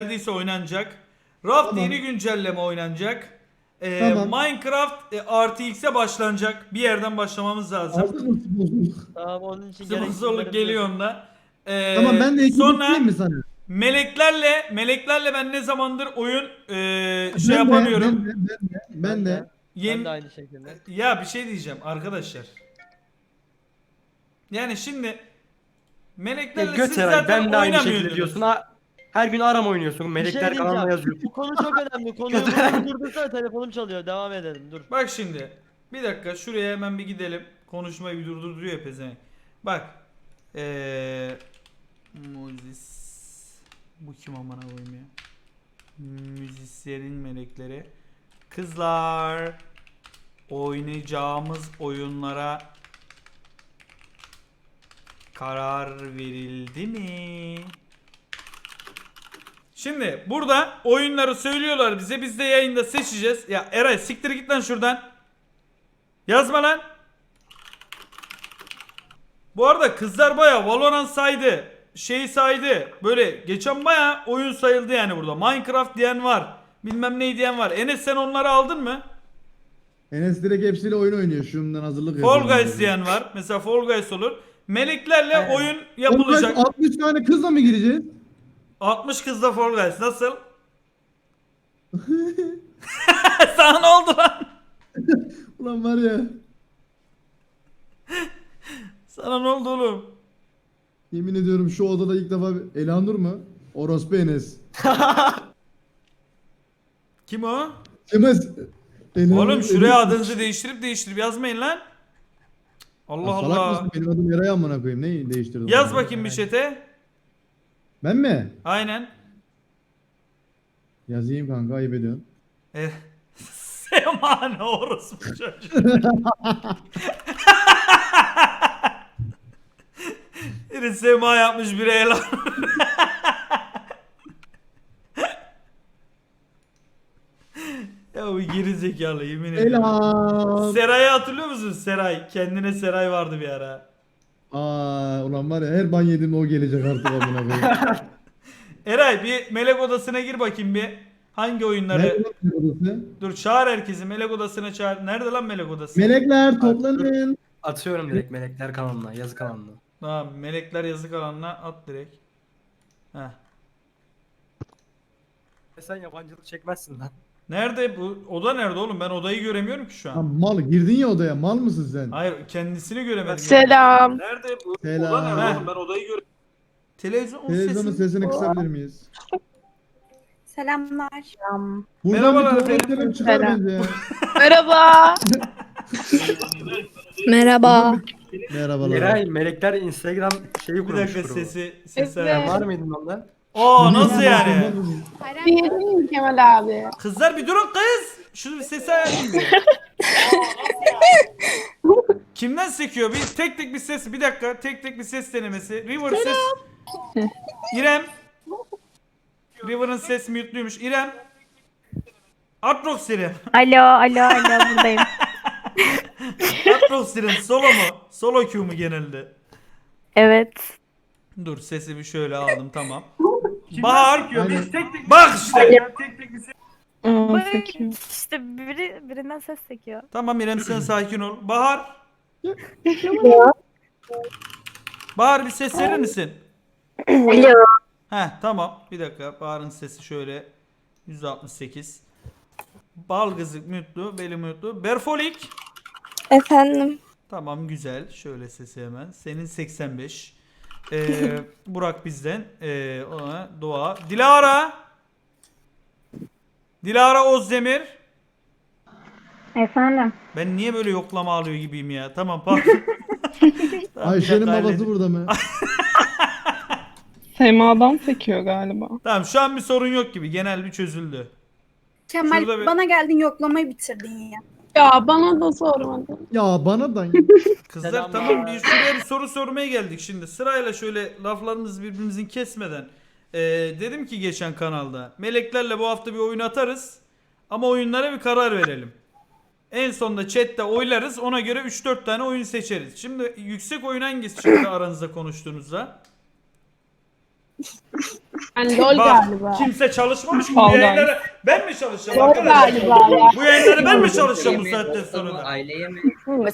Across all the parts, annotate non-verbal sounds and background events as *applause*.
geldiyse oynanacak. Raft Tamam. yeni güncelleme oynanacak. Ee, Tamam. Minecraft e, RTX'e başlanacak. Bir yerden başlamamız lazım. Hazır mısın bozuluk? Tamam onun için gerekli Sponsorluk geliyor onda. Ee, Tamam ben de ekip sonra mi sana? meleklerle meleklerle ben ne zamandır oyun e, Ben şey de, yapamıyorum. Ben de, ben de. Ben de. Ben Yeni de aynı şekilde. ya bir şey diyeceğim arkadaşlar. Yani şimdi meleklerle siz göt herhalde zaten ben de aynı şekilde oynamıyordunuz. diyorsun. Ha, her gün aram oynuyorsun. Melekler şey kanalına diyeceğim. yazıyorsun. Bu konu çok önemli. Konuyu *laughs* durdursana telefonum çalıyor. Devam edelim dur. Bak şimdi. Bir dakika şuraya hemen bir gidelim. Konuşmayı bir durduruyor ya pezevenk. Bak. Eee Muzis Bu kim amına koyayım ya? Müzisyenin melekleri. Kızlar oynayacağımız oyunlara karar verildi mi? Şimdi burada oyunları söylüyorlar bize. Biz de yayında seçeceğiz. Ya Eray siktir git lan şuradan. Yazma lan. Bu arada kızlar baya Valorant saydı. Şey saydı. Böyle geçen baya oyun sayıldı yani burada. Minecraft diyen var. Bilmem ne diyen var. Enes sen onları aldın mı? Enes direkt hepsiyle oyun oynuyor. Şundan hazırlık Fall yapıyorum. Guys diyen var. Mesela Fall Guys olur. Meleklerle oyun yapılacak. 60 tane kızla mı gireceğiz? 60 kızla Fall Guys nasıl? *laughs* Sana ne oldu lan? Ulan var ya. Sana ne oldu oğlum? Yemin ediyorum şu odada ilk defa bir- Elanur mu? Orospu Enes. *laughs* Kim o? Enes. Elanur- Oğlum şuraya Enes- adınızı değiştirip değiştirip yazmayın lan. Allah Ya salak Allah. mısın? Benim adım Eray amına koyayım. Neyi değiştirdim? Yaz bakayım bir chat'e. Ben mi? Aynen. Yazayım kanka ayıp ediyorsun. Eh. *laughs* Sema ne orospu çocuğu. *laughs* Biri Sema yapmış biri Ela. ya bu geri zekalı yemin ediyorum. Elan. Seray'ı hatırlıyor musun? Seray. Kendine Seray vardı bir ara. Aa ulan var ya her ban yediğimde o gelecek artık amına koyayım. *laughs* Eray bir melek odasına gir bakayım bir. Hangi oyunları? Nerede lan melek odası? Dur çağır herkesi melek odasına çağır. Nerede lan melek odası? Melekler toplanın. Atıyorum direkt Melekler kanalına, yazı kanalına. Tamam melekler yazık alanına at direkt. Heh. E Sen yabancılık çekmezsin lan. Nerede bu? Oda nerede oğlum? Ben odayı göremiyorum ki şu Lan an. mal girdin ya odaya mal mısın sen? Hayır kendisini göremedim. Selam. Nerede bu? Selam. Oda nerede oğlum? Ben odayı göre. Televizyon Televizyonun sesi. sesini kısabilir miyiz? Selamlar. Buradan Merhabalar bir efendim. çıkar Selam. bence ya. Merhaba. *laughs* Merhaba. Merhabalar. Eray, Melekler Instagram şeyi Bir kurmuş dakika grubu. sesi sesi Evet. Var mıydın onda? Aa nasıl yani? Bir miyim Kemal abi? Kızlar bir durun kız. Şunu bir sesi ayarlayayım bir. *laughs* Kimden sekiyor? Bir tek tek bir ses. Bir dakika. Tek tek bir ses denemesi. River ses. *laughs* İrem. River'ın ses mute'luymuş. İrem. Atrox İrem. Alo, alo, alo buradayım. *laughs* Atrox İrem. Solo mu? Solo Q mu genelde? Evet. Dur sesi bir şöyle aldım tamam. Bahar. Aynen. Bak işte. Aa, İşte biri birinden ses çekiyor. Tamam İrem sen sakin ol. Bahar. Bahar bir ses verir misin? Alo. Heh tamam. Bir dakika. Bahar'ın sesi şöyle. 168. Balgızık mutlu. Beli mutlu. Berfolik. Efendim. Tamam güzel. Şöyle sesi hemen. Senin 85. Ee, *laughs* Burak bizden. Ee, ona Doğa. Dilara. Dilara Ozdemir. Efendim. Ben niye böyle yoklama alıyor gibiyim ya? Tamam pardon. *laughs* Tamam, bir Ayşe'nin dakika babası burada mı? *laughs* Sema'dan sekiyor galiba. Tamam şu an bir sorun yok gibi. Genel bir çözüldü. Kemal Şurada bir- bana geldin yoklamayı bitirdin ya. Ya bana da sormadın. Ya bana da. *laughs* Kızlar Selamlar. tamam bir şuraya bir soru sormaya geldik şimdi. Sırayla şöyle laflarımızı birbirimizin kesmeden. Ee, dedim ki geçen kanalda. Meleklerle bu hafta bir oyun atarız. Ama oyunlara bir karar verelim. En sonunda chatte oylarız. Ona göre 3-4 tane oyun seçeriz. Şimdi yüksek oyun hangisi şimdi *laughs* aranızda konuştuğunuzda? Yani LOL Bak galiba. kimse çalışmamış ki bu Vallahi. yayınları ben mi çalışacağım LOL arkadaşlar? galiba ya. Bu yayınları ben mi çalışacağım bu saatten sonra da? Aileye mi?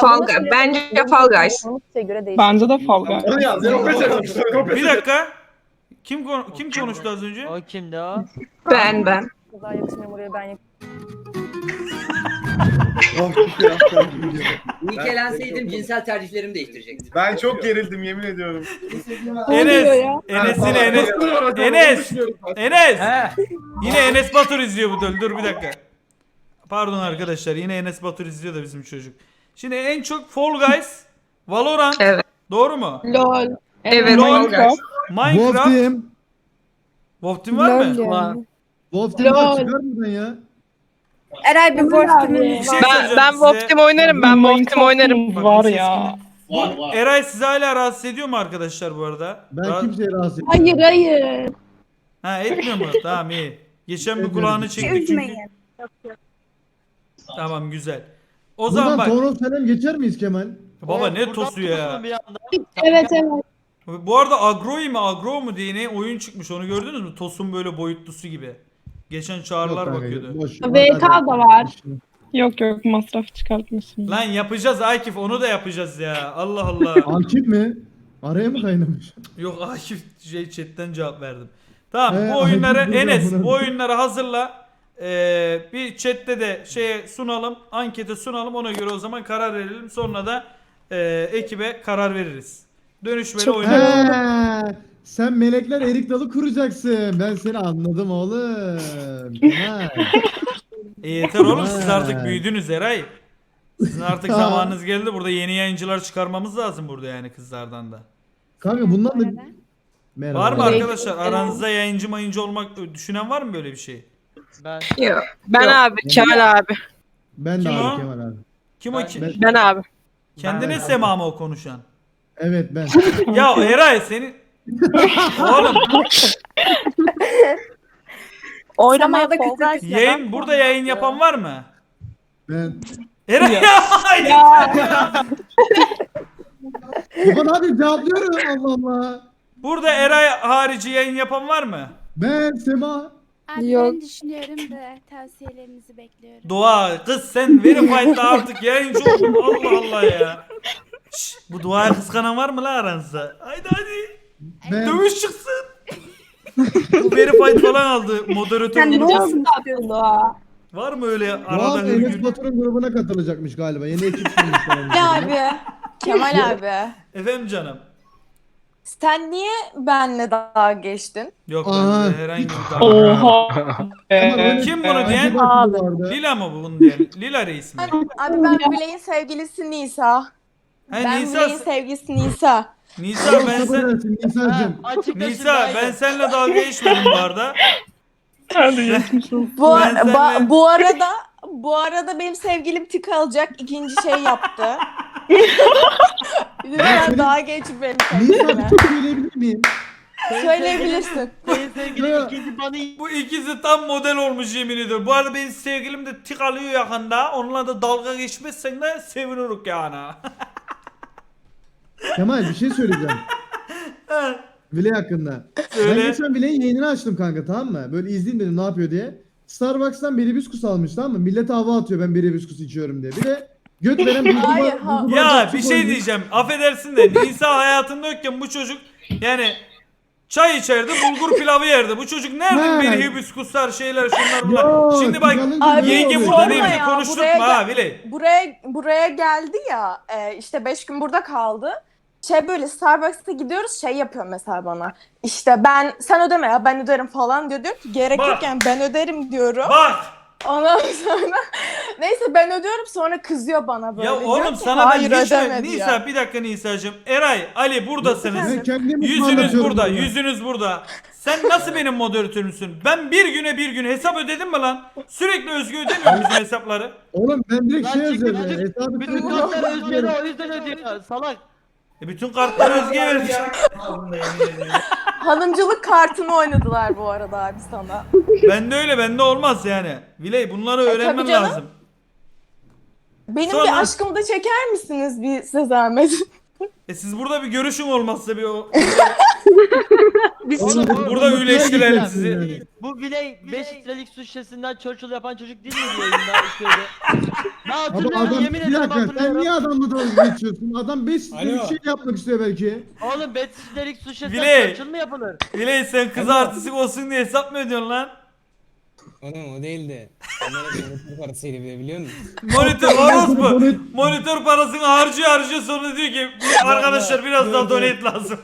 Fall Guys. Bence Fall Guys. Bence de Fall Guys. Onu yaz. Bir dakika. Kim kon- kim konuştu az önce? O kimdi o? Ben ben. İlk elenseydim cinsel tercihlerimi değiştirecektim. Ben çok gerildim yemin ediyorum. Enes. Enes'in Enes. Enes. Enes. Yine Enes Batur izliyor bu döl. Dur bir dakika. Pardon arkadaşlar. Yine Enes Batur izliyor da bizim çocuk. Şimdi en çok Fall Guys, Valorant. Evet. Doğru mu? LOL. Evet. LOL. Minecraft. Wolf Minecraft. Team. Wolf Team var mı? Ulan. Wolf Team Lol. var çıkar buradan ya. Eray bir Wolf abi. Team'in Bir şey Ben, söyleyeceğim ben size. Wolf Team oynarım. Ben Wolf Team oynarım. Var ya. Eray sizi hala rahatsız ediyor mu arkadaşlar bu arada? Ben Ra- kimseyi rahatsız etmiyorum. Hayır hayır. Ha etmiyor mu? *laughs* tamam iyi. Geçen bir Etmiyorum. kulağını çektik çünkü. Üzmeyin. Tamam güzel. O zaman Buradan bak. Toron Senem geçer miyiz Kemal? Baba ne tosu ya. Evet evet. Bu arada Agro'yu mu Agro mu diye ne oyun çıkmış onu gördünüz mü? Tosun böyle boyutlusu gibi. Geçen çağrılar Yok kanka, bakıyordu. boş. VK da var. Yok yok masraf çıkartmışsın. Lan yapacağız Akif onu da yapacağız ya. Allah Allah. *laughs* Akif mi? Araya mı kaynamış? Yok Akif şey chatten cevap verdim. Tamam He, bu oyunları Akif Enes bu oyunları hazırla. Ee, bir chatte de şeye sunalım. Ankete sunalım ona göre o zaman karar verelim. Sonra da e, ekibe karar veririz. Dönüşmeli oynarız. He, sen melekler erik dalı kuracaksın. Ben seni anladım oğlum. Kemal. E yeter oğlum siz artık büyüdünüz Eray. Sizin artık zamanınız geldi. Burada yeni yayıncılar çıkarmamız lazım burada yani kızlardan da. Kanka bundan da... Merhaba. Var mı arkadaşlar aranızda yayıncı mayıncı olmak düşünen var mı böyle bir şey? Ben. Yok. Ben abi. Kemal abi. Ben de Kim abi o? Kemal abi. Kim o ki? Ben- Ben abi. Kendine Sema mı o konuşan? Evet ben. Ya Eray senin... Oğlum Fall kötü Guys. yayın burada yayın yapan var mı? Ben. Eray ya. *laughs* Baba abi cevaplıyorum Allah Allah. Burada Eray harici yayın yapan var mı? Ben Sema. Abi Yok. ben düşünüyorum da tavsiyelerinizi bekliyorum. Dua kız sen Verified'da artık yayıncı oldun Allah Allah ya. Şş, bu duaya kıskanan var mı la aranızda? Haydi hadi. Ben. Dövüş çıksın. *laughs* bu Verified falan aldı moderatör. Sen ne grubu. olsun istiyorsun? Var mı öyle Doğan arada Enes hırgür? Batur'un grubuna katılacakmış galiba. Yeni ekip *laughs* kurmuşlar. Ya abi. Kemal abi. Efendim canım. Sen niye benle dalga geçtin? Yok Aa. ben herhangi bir *laughs* dalga. Oha. Kemal öyle- Kim bunu diyen? Lila mı bu bunu diyen? Lila reis mi? Abi ben Bileğin sevgilisi Nisa. Ha, ben Nisa, Bileğin sevgilisi Nisa. Nisa ben sen Nisa'cığım. Nisa ben seninle dalga geçmedim bu arada. *laughs* Hadi geçmiş olsun. Bu, Ben ba- seninle- bu arada bu arada benim sevgilim tik alacak ikinci şey yaptı. *laughs* Lütfen daha geç benim Nisa bir sevgilime. şey söyleyebilir miyim? Söyleyebilirsin. Senin sevgilin ikinci bana Bu ikisi tam model olmuş yemin ediyorum. Bu arada benim sevgilim de tik alıyor yakında. Onunla da dalga geçmezsen de sevinirik yani. *laughs* Kemal bir şey söyleyeceğim. *laughs* Vile hakkında. Ben Söyle. geçen Vile'nin yayınını açtım kanka tamam mı? Böyle izleyeyim dedim ne yapıyor diye. Starbucks'tan beri biskus almış tamam mı? Millete hava atıyor ben beri biskus içiyorum diye. Bir de göt veren bir Hayır, ha- Ya bir şey diyeceğim. Affedersin de Nisa hayatında yokken bu çocuk yani çay içerdi, bulgur pilavı yerdi. Bu çocuk nereden Ha. bir hibiskuslar şeyler şunlar bunlar. Şimdi bak Abi, yenge burada sorma değil bizi ya, konuşturma buraya ha gel- Biley. Buraya buraya geldi ya e, işte 5 gün burada kaldı. Şey böyle Starbucks'a gidiyoruz şey yapıyor mesela bana. İşte ben sen ödeme ya ben öderim falan diyor. Diyor ki gerek Bak. yok yani ben öderim diyorum. Bak Ondan *laughs* sonra neyse ben ödüyorum sonra kızıyor bana böyle. ya Diyor oğlum ki, sana ben hayır hiç ödemedi Nisa ya. bir dakika Nisa'cığım. Eray, Ali buradasınız. Ben kendimi Yüzünüz anlatıyorum burada, burada. yüzünüz burada. Sen nasıl benim moderatörümsün? Ben bir güne bir gün hesap ödedim mi lan? Sürekli Özgü ödemiyor bizim hesapları. Oğlum ben direkt Lan şey çıktı, yazıyorum. çocuk. Hesabı Bütün kartlar o yüzden ödüyor. Salak. E bütün kartları Özge'ye verdik. *laughs* Hanımcılık kartını oynadılar bu arada abi sana. bende öyle, bende olmaz yani. Viley bunları E, öğrenmen tabii canım. lazım. Benim Sonra- bir aşkımı da çeker misiniz bir size zahmet? E siz burada bir görüşün olmazsa bir o *laughs* Biz Oğlum, bu- Burada bu- üyleştirelim bu- sizi. Bu biley 5 litrelik su şişesinden Churchill yapan çocuk değil miydi yayında köyde? *laughs* Ne Ama hatırlıyorum adam yemin bir ederim dakika sen hatırlıyorum. niye adamla dalga geçiyorsun? Adam 5 Alo. bir şey yapmak istiyor belki. Oğlum 5 litrelik su şişesinden Biley. Churchill mi yapılır? Biley sen kız artistik olsun diye hesap mı ödüyorsun lan? Oğlum o değildi. Onlara monitör parasıydı bir de biliyor musun? Monitör orospu. Monitör parasını harcıyor harcıyor sonra diyor ki "Bir- arkadaşlar biraz daha donate lazım.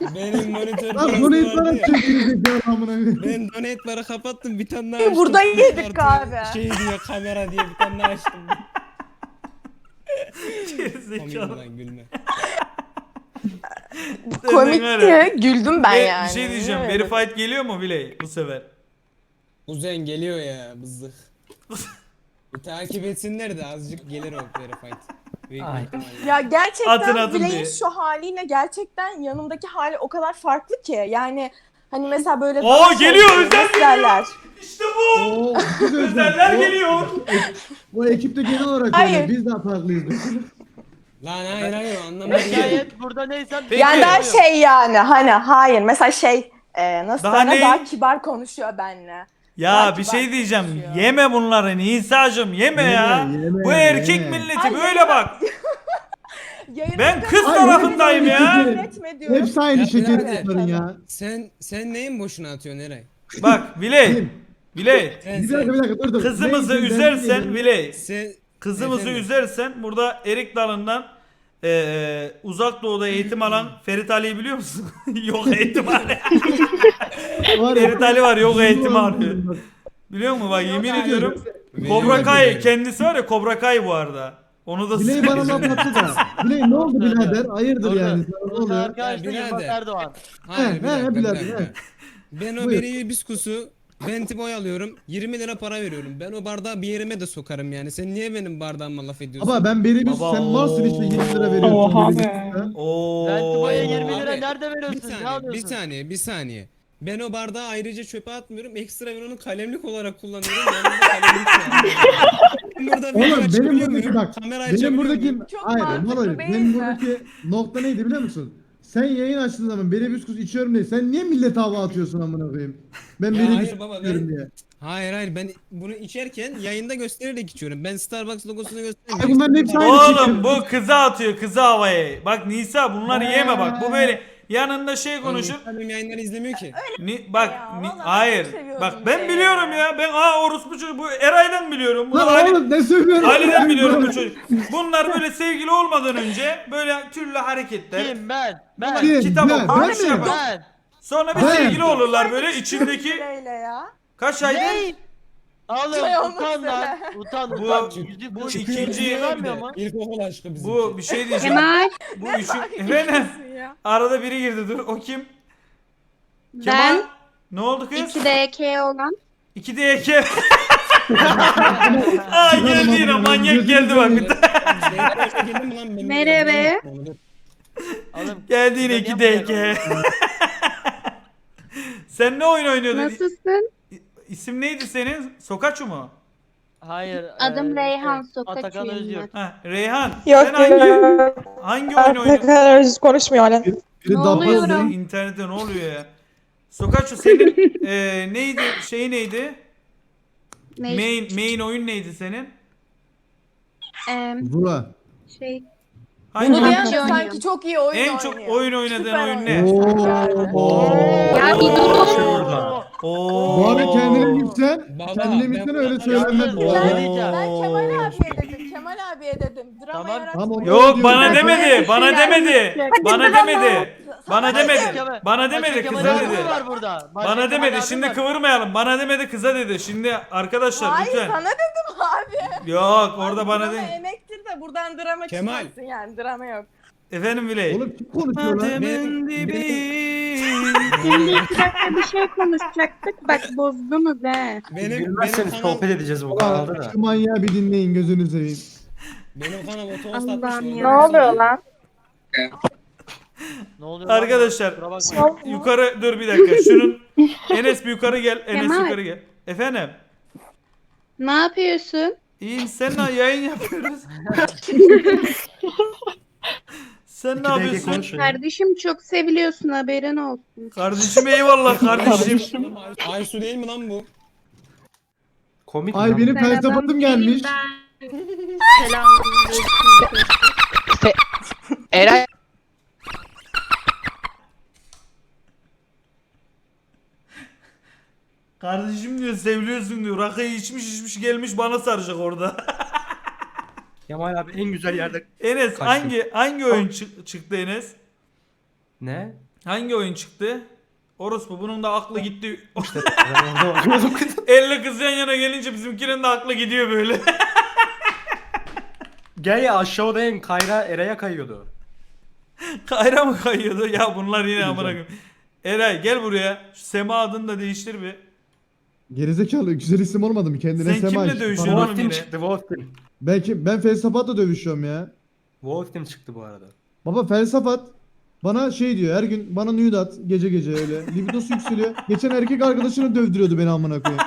*laughs* Benim monitör Lan parası bunu vardı insanlar ya. çekiyor zekalı amına koyayım. Ben donate para kapattım bir tane daha açtım. Burada Kız yedik abi. Şey diye kamera diye bir tane daha açtım. *laughs* Komik Zekalı. lan gülme. Komikti. Güldüm ben yani. Bir şey diyeceğim. Verified geliyor mu Biley bu sefer? Kuzen geliyor ya bızdık. *laughs* bir takip etsinler de azıcık gelir o verified. Büyük Ay. ihtimalle. Ya gerçekten Atın Biley'in diye. şu haliyle gerçekten yanımdaki hali o kadar farklı ki. Yani hani mesela böyle Aa, daha geliyor, Özlem nasıl derler? İşte bu. Oo, biz Özeller geliyor. O ekipte genel olarak Hayır. öyle. Biz daha farklıyız. Lan hayır hayır değil. gayet burada neysem Peki. Yani daha şey yani hani hayır mesela şey e, nasıl Daha ne? daha kibar konuşuyor benimle. Ya Belki bir şey diyeceğim. konuşuyor. Yeme bunları Nisa'cım yeme ya. Yeme, yeme, Bu erkek yeme. milleti Ay, böyle yeme. bak. *laughs* Yayını Ben kız Ay, tarafındayım yeme, ya. yeme. Diyorum. Hepsi aynı Ya bunların ya. Sen sen neyin boşuna atıyorsun Eray? Bak Biley. Kim? Sen, Bir dakika bir dakika dur dur. Kızımızı ben üzersen sen Kızımızı Efendim? üzersen burada Erik Dalı'ndan eee uzak doğuda eğitim alan Ferit Ali'yi biliyor musun? *laughs* yok eğitim Ali. Var ya- Ferit Ali var yok eğitim alıyor. Biliyor musun bak yemin ediyorum. Cobra Kai kendisi var ya Cobra Kai bu arada. Onu da Biley bana laf attı da. Biley ne oldu birader? Hayırdır yani? Sana ne oluyor? arkadaşlar Yılmaz birader. Erdoğan. Hayır He, bir he, dakika, bir birader, dakika. he. Ben o Buyur. beri hibiskusu ben boy alıyorum 20 lira para veriyorum. Ben o bardağı bir yerime de sokarım yani. Sen niye benim bardağıma laf ediyorsun? Ama ben beri bir Baba, sen varsın işte 20 lira veriyorsun. Oha be. bir-? Oo. Ventimo'ya Abi, 20 lira abi, nerede bir veriyorsun? Ne saniye, bir alıyorsun? saniye, bir saniye. Ben o bardağı ayrıca çöpe atmıyorum. Ekstra ben onu kalemlik olarak kullanıyorum. Yanımda kalemlik var. Ben burada video Oğlum benim açabiliyor buradaki muyum? bak. Kamera Benim açabiliyor buradaki muyum? Çok hayır mantıklı Maloy, değil benim buradaki nokta neydi biliyor musun? Sen yayın açtığın zaman beri biskus içiyorum diye sen niye millete hava atıyorsun amına koyayım? Ben Ya hayır baba, içiyorum ben- diye. Hayır hayır ben bunu içerken yayında göstererek içiyorum. Ben Starbucks logosunu Ay göstermiyorum. bunların hepsi aynı Oğlum bu kıza atıyor kıza havaya. Bak Nisa bunları yeme bak. Bu böyle yanında şey konuşur. Benim yayınları izlemiyor ki. Ni, bak Ya, ni- vallahi hayır. Bak ben Biley'i. biliyorum ya. Ben aa orospu çocuğu bu Eray'dan biliyorum. Bu Lan Ali, oğlum ne söylüyorsun? Ali'den biliyorum bu çocuk. Bunlar böyle sevgili olmadan önce böyle türlü hareketler. Kim ben? Ben. Kim? Kitap Ben, okuma, ben şey mi? yapar. Ben. Sonra bir Ben. sevgili olurlar böyle içindeki Bileyle ya. kaç aydır? Ne? Oğlum utan lan. Utan Bu- utan. bu Yüzü- bu yüzü ikinci- vermiyor mu? İlkokul aşkı bizim. Bu bir şey diyeceğim. Kemal, Bu üçün efendim. Ya. Arada biri girdi dur. O kim? Kemal. ben Ne oldu kız? 2DK olan 2 de eke. Aa geldi yine manyak geldi bak. Bir tane. Merhaba. Oğlum Geldi yine Ben 2 de yapmıyorum. eke. *laughs* Sen ne oyun oynuyordun? nasılsın? İsim neydi senin? Sokaçu mu? hayır. Adım e, Reyhan şey, Atakan Özgür. Ha, Reyhan. Yok sen hangi hangi oyun oynuyorsun? kadar konuşmuyor hala. Biri Ne oluyor? İnternette ne oluyor ya? Sokaçu senin *laughs* e, neydi? Şey neydi? Ne? Main main oyun neydi senin? Em, Vura. şey, Hangi Bunu oyun? diyen de oynuyorum. sanki çok iyi oyun En çok oynuyor. oyun oynadığın Süper oyun ne? Ya bir dur. Orada. Oo. Bu abi kendine gitsen, Baba, kendine ben gitsen öyle söylenmez. Ben- Kemal abiye dedim. Kemal abiye dedim. Drama Tamam. onu Yok diyorum. bana demedi. Bana demedi. Bana demedi. Bana demedi. Bana demedi kıza dedi. var burada? Bana demedi. Şimdi var. kıvırmayalım. Bana demedi kıza dedi. Şimdi arkadaşlar Hayır lütfen. sana dedim abi. Yok orada bana dedi. emektir de buradan drama Kemal. çıkmasın yani. Drama yok. Efendim Biley. Oğlum kim konuşuyor lan? Dibi. Şimdi iki dakika bir şey konuşacaktık. Bak bozdunuz he. Benim, benim Gülmezseniz kanal, sohbet edeceğiz bu kanalda da. şu manyağı bir dinleyin gözünü seveyim. benim kanal otobüs Allah'ım atmış. ya. Ne oluyor lan? Ne oluyor lan? Arkadaşlar Kusura yukarı dur bir dakika. Şunun *laughs* Enes bir yukarı gel. Enes Kemal. yukarı gel. Efendim. Ne yapıyorsun? İyiyim seninle yayın yapıyoruz. *laughs* Sen ne İki dakika yapıyorsun? Kardeşim çok seviliyorsun haberin olsun. Kardeşim eyvallah kardeşim. Aysu değil mi lan bu? Komik Ay lan. benim felsefatım gelmiş. Selamünaleyküm. Eray Kardeşim diyor seviliyorsun diyor. Rakıyı içmiş içmiş gelmiş bana saracak orada. *laughs* Kemal abi en güzel yerde. Enes Kaçtım. hangi hangi oyun çı- çıktı Enes? Ne? Hangi oyun çıktı? Orospu bunun da aklı gitti. *laughs* Ben orada bakıyordum. 50 kız yan yana gelince bizimkinin de aklı gidiyor böyle. *laughs* Gel ya aşağıda en Kayra Eray'a kayıyordu. Kayra mı kayıyordu? Ya bunlar yine amına koyayım. Eray gel buraya. Şu Sema adını da değiştir bir. Gerizekalı güzel isim olmadı mı kendine Sen Sema kimle işte. dövüşüyorsun oğlum Wolf Team yine? çıktı Wolf Team. Belki ben felsefatla dövüşüyorum ya. Wolf Team çıktı bu arada. Baba felsefat bana şey diyor her gün bana nude at gece gece öyle. Libidosu yükseliyor. Geçen erkek arkadaşını dövdürüyordu beni amına koyayım.